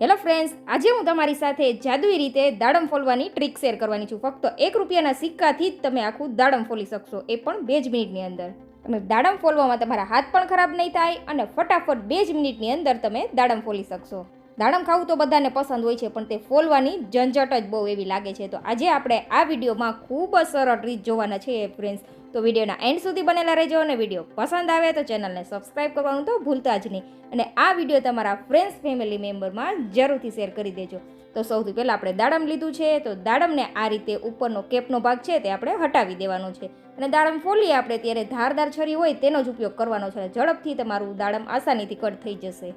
Hello friends આજે હું તમારી સાથે જાદુઈ રીતે દાડમ ફોલવાની ટ્રીક શેર કરવાની છું. ફક્ત એક રૂપિયાના સિક્કાથી જ તમે આખું દાડમ ફોલી શકશો, એ પણ બે જ મિનિટની અંદર. તમે દાડમ ફોલવામાં તમારા હાથ પણ ખરાબ નહીં થાય અને ફટાફટ બે જ મિનિટની અંદર તમે દાડમ ફોલી શકશો. દાડમ ખાવું તો બધાને પસંદ હોય છે, પણ તે ફોલવાની ઝંઝટ જ બહુ એવી લાગે છે. તો આજે આપણે આ વિડીયોમાં ખૂબ જ સરળ રીત જોવાના છે ફ્રેન્ડ્સ તો વિડીયોના એન્ડ સુધી બનેલા રહેજો અને વીડિયો પસંદ આવે તો ચેનલને સબસ્ક્રાઈબ કરવાનું તો ભૂલતા જ નહીં. અને આ વીડિયો તમારા ફ્રેન્ડ્સ ફેમિલી મેમ્બરમાં જરૂરથી શેર કરી દેજો. તો સૌથી પહેલાં આપણે દાડમ લીધું છે, તો દાડમને આ રીતે ઉપરનો કેપનો ભાગ છે તે આપણે હટાવી દેવાનો છે. અને દાડમ ફોલીએ આપણે ત્યારે ધારદાર છરી હોય તેનો જ ઉપયોગ કરવાનો છે ઝડપથી તમારું દાડમ આસાનીથી કટ થઈ જશે.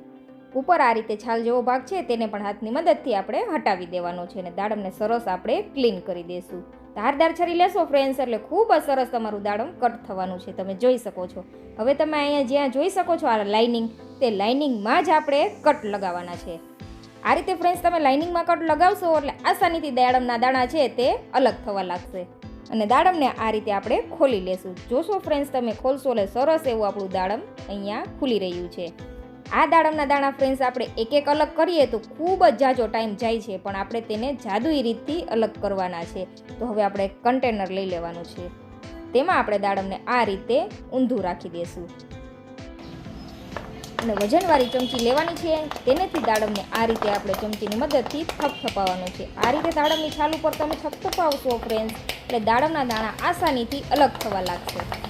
ઉપર આ રીતે છાલ જેવો ભાગ છે તેને પણ હાથની મદદથી આપણે હટાવી દેવાનો છે અને દાડમને સરસ આપણે ક્લીન કરી દઈશું ધારદાર છરી લેશો ફ્રેન્ડ્સ એટલે ખૂબ જ સરસ તમારું દાડમ કટ થવાનું છે. તમે જોઈ શકો છો. હવે તમે અહીંયા જ્યાં જોઈ શકો છો આ લાઇનિંગ તે લાઇનિંગમાં જ આપણે કટ લગાવવાના છે. આ રીતે ફ્રેન્ડ્સ તમે લાઇનિંગમાં કટ લગાવશો એટલે આસાનીથી દાડમના દાણા છે તે અલગ થવા લાગશે. અને દાડમને આ રીતે આપણે ખોલી લેશું. જોશો ફ્રેન્ડ્સ તમે ખોલશો એટલે સરસ એવું આપણું દાડમ અહીંયા ખુલી રહ્યું છે. આ દાડમના દાણા ફ્રેન્ડ્સ આપણે એક એક અલગ કરીએ તો ખૂબ જ જાજો ટાઈમ જાય છે, પણ આપણે તેને જાદુઈ રીતથી અલગ કરવાના છે. તો હવે આપણે કન્ટેનર લઈ લેવાનું છે. તેમાં આપણે દાડમને આ રીતે ઊંધું રાખી દઈશું અને વજનવાળી ચમચી લેવાની છે, તેનેથી દાડમને આ રીતે આપણે ચમચીની મદદથી થપથપાવવાનું છે. આ રીતે દાડમની છાલ ઉપર તમે થપથપાવશો ફ્રેન્ડ્સ એટલે દાડમના દાણા આસાનીથી અલગ થવા લાગશે.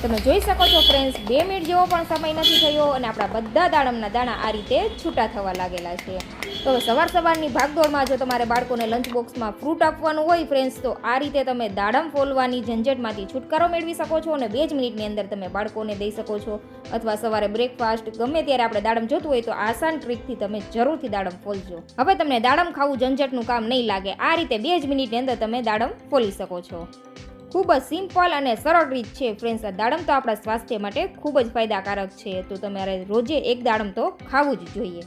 તમે જોઈ શકો છો ફ્રેન્ડ્સ બે મિનિટ જેવો પણ સમય નથી થયો અને આપણા બધા દાડમના દાણા આ રીતે છૂટા થવા લાગેલા છે. તો સવાર સવારની ભાગદોડમાં જો તમારે બાળકોને લંચ બોક્સમાં ફ્રૂટ આપવાનું હોય ફ્રેન્ડ્સ તો આ રીતે તમે દાડમ ફોલવાની ઝંઝટમાંથી છુટકારો મેળવી શકો છો અને બે જ મિનિટની અંદર તમે બાળકોને દઈ શકો છો. અથવા સવારે બ્રેકફાસ્ટ ગમે ત્યારે આપણે દાડમ જોતું હોય તો આસાન ટ્રીકથી તમે જરૂરથી દાડમ ફોલજો. હવે તમને દાડમ ખાવું ઝંઝટનું કામ નહીં લાગે, આ રીતે બે જ મિનિટની અંદર તમે દાડમ ફોલી શકો છો. ખૂબ જ સિમ્પલ અને સરળ રીત છે. ફ્રેન્ડ્સ, આ દાડમ તો આપણા સ્વાસ્થ્ય માટે ખૂબ જ ફાયદાકારક છે. તો તમારે રોજે એક દાડમ તો ખાવું જ જોઈએ.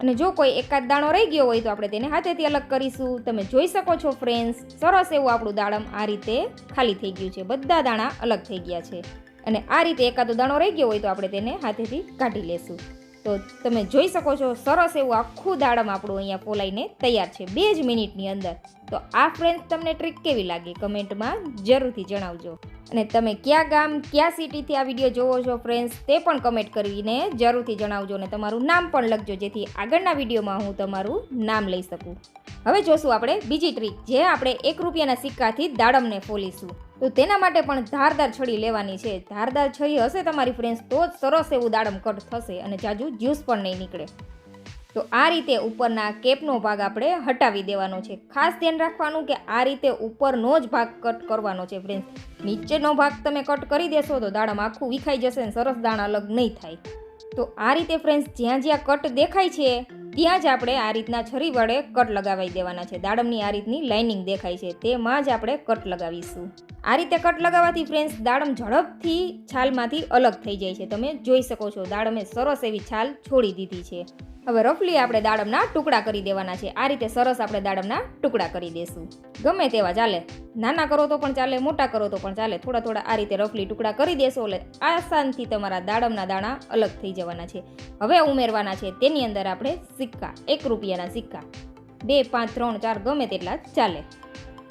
અને જો કોઈ એકાદ દાણો રહી ગયો હોય તો આપણે તેને હાથેથી અલગ કરીશું. તમે જોઈ શકો છો ફ્રેન્ડ્સ, સરસ એવું આપણું દાડમ આ રીતે ખાલી થઈ ગયું છે. બધા દાણા અલગ થઈ ગયા છે. અને આ રીતે એકાદો દાણો રહી ગયો હોય તો આપણે તેને હાથેથી કાઢી લેશું. તો તમે જોઈ શકો છો, સરસ એવું આખું દાડમ આપણું અહીંયા પોલાઈને તૈયાર છે, બે જ મિનિટની અંદર. તો આ ફ્રેન્ડ્સ તમને ટ્રીક કેવી લાગી? કમેન્ટમાં જરૂરથી જણાવજો. અને તમે કયા ગામ, કયા સિટીથી આ વીડિયો જોવો છો ફ્રેન્ડ્સ તે પણ કમેન્ટ કરીને જરૂરથી જણાવજો અને તમારું નામ પણ લખજો, જેથી આગળના વિડીયોમાં હું તમારું નામ લઈ શકું. હવે જોશું આપણે બીજી ટ્રીક જે આપણે એક રૂપિયાના સિક્કાથી દાડમને ફોલીશું. તો તેના માટે પણ ધારદાર છડી લેવાની છે. ધારદાર છરી હશે તમારી ફ્રેન્ડ્સ તો જ સરસ એવું દાડમ કટ થશે અને જાજુ જ્યુસ પણ નહીં નીકળે. તો આ રીતે ઉપરના કેપનો ભાગ આપણે હટાવી દેવાનો છે. ખાસ ધ્યાન રાખવાનું કે આ રીતે ઉપરનો જ ભાગ કટ કરવાનો છે ફ્રેન્ડ્સ નીચેનો ભાગ તમે કટ કરી દેશો તો દાડમ આખું વિખાઈ જશે ને સરસ દાણા અલગ નહીં થાય. તો આ રીતે ફ્રેન્ડ્સ જ્યાં જ્યાં કટ દેખાય છે ત્યાં જ આપણે આ રીતના છરી વડે કટ લગાવી દેવાના છે. દાડમની આ રીતની લાઇનિંગ દેખાય છે. તેમાં જ આપણે કટ લગાવીશું. આ રીતે કટ લગાવવાથી ફ્રેન્ડ્સ દાડમ ઝડપથી છાલમાંથી અલગ થઈ જાય છે. તમે જોઈ શકો છો, દાડમે સરસ એવી છાલ છોડી દીધી છે. હવે રફલી આપણે દાડમના ટુકડા કરી દેવાના છે. આ રીતે સરસ આપણે દાડમના ટુકડા કરી દેશું. ગમે તેવા ચાલે. નાના કરો તો પણ ચાલે, મોટા કરો તો પણ ચાલે. થોડા થોડા આ રીતે રફલી ટુકડા કરી દેશો એટલે આસાનથી તમારા દાડમના દાણા અલગ થઈ જવાના છે. હવે ઉમેરવાના છે. તેની અંદર આપણે સિક્કા, એક રૂપિયાના સિક્કા. બે, પાંચ, ત્રણ, ચાર, ગમે તેટલા ચાલે.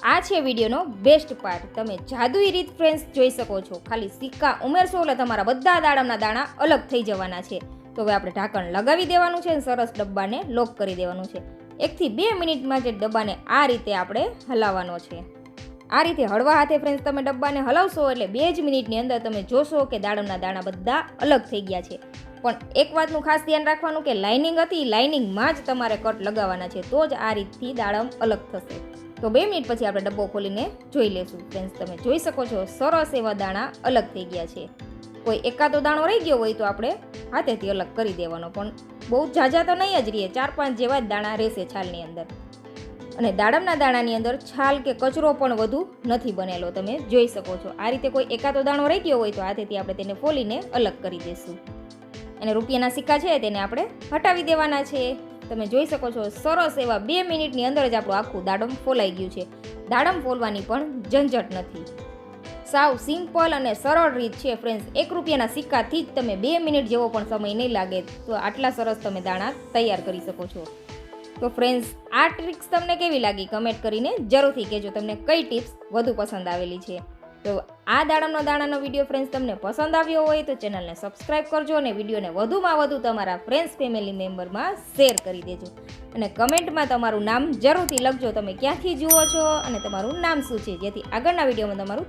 આ છે વિડીયોનો બેસ્ટ પાર્ટ તમે જાદુઈ રીત ફ્રેન્ડ્સ જોઈ શકો છો. ખાલી સિક્કા ઉમેરશો એટલે તમારા બધા દાડમના દાણા અલગ થઈ જવાના છે. તો હવે આપણે ઢાંકણ લગાવી દેવાનું છે અને સરસ ડબ્બાને લોક કરી દેવાનું છે. એકથી બે મિનિટમાં જે ડબ્બાને આ રીતે આપણે હલાવવાનો છે. આ રીતે હળવા હાથે ફ્રેન્ડ્સ તમે ડબ્બાને હલાવશો એટલે બે જ મિનિટની અંદર તમે જોશો કે દાડમના દાણા બધા અલગ થઈ ગયા છે. પણ એક વાતનું ખાસ ધ્યાન રાખવાનું કે લાઇનિંગ હતી લાઇનિંગમાં જ તમારે કટ લગાવવાના છે, તો જ આ રીતથી દાડમ અલગ થશે. તો બે મિનિટ પછી આપણે ડબ્બો ખોલીને જોઈ લેશું. ફ્રેન્ડ્સ તમે જોઈ શકો છો, સરસ એવા દાણા અલગ થઈ ગયા છે. કોઈ એકાદો દાણો રહી ગયો હોય તો આપણે હાથેથી અલગ કરી દેવાનો. પણ બહુ ઝાઝા તો નહીં જ રહીએ. ચાર પાંચ જેવા જ દાણા રહેશે છાલની અંદર. અને દાડમના દાણાની અંદર છાલ કે કચરો પણ વધુ નથી બનેલો. તમે જોઈ શકો છો. આ રીતે કોઈ એકાદો દાણો રહી ગયો હોય તો હાથેથી આપણે તેને ફોલીને અલગ કરી દઈશું અને રૂપિયાના સિક્કા છે તેને આપણે હટાવી દેવાના છે. તમે જોઈ શકો છો, સરસ એવા બે મિનિટની અંદર જ આપણું આખું દાડમ ફોલાઈ ગયું છે. દાડમ ફોલવાની પણ ઝંઝટ નથી. સાવ સિમ્પલ અને સરળ રીત છે ફ્રેન્ડ્સ એક રૂપિયાના સિક્કાથી જ તમે બે મિનિટ જેવો પણ સમય નહીં લાગે તો આટલા સરસ તમે દાણા તૈયાર કરી શકો છો. તો ફ્રેન્ડ્સ આ ટ્રિક્સ તમને કેવી લાગી? કમેન્ટ કરીને જરૂરથી કહેજો. તમને કઈ ટિપ્સ વધુ પસંદ આવેલી છે? તો આ દાડમનો દાણાનો વીડિયો ફ્રેન્ડ્સ તમને પસંદ આવ્યો હોય તો ચેનલને સબસ્ક્રાઈબ કરજો અને વિડીયોને વધુમાં વધુ તમારા ફ્રેન્ડ્સ ફેમિલી મેમ્બરમાં શેર કરી દેજો. અને કમેન્ટમાં તમારું નામ જરૂરથી લખજો. તમે ક્યાંથી જુઓ છો અને તમારું નામ શું છે? જેથી આગળના વિડીયોમાં તમારું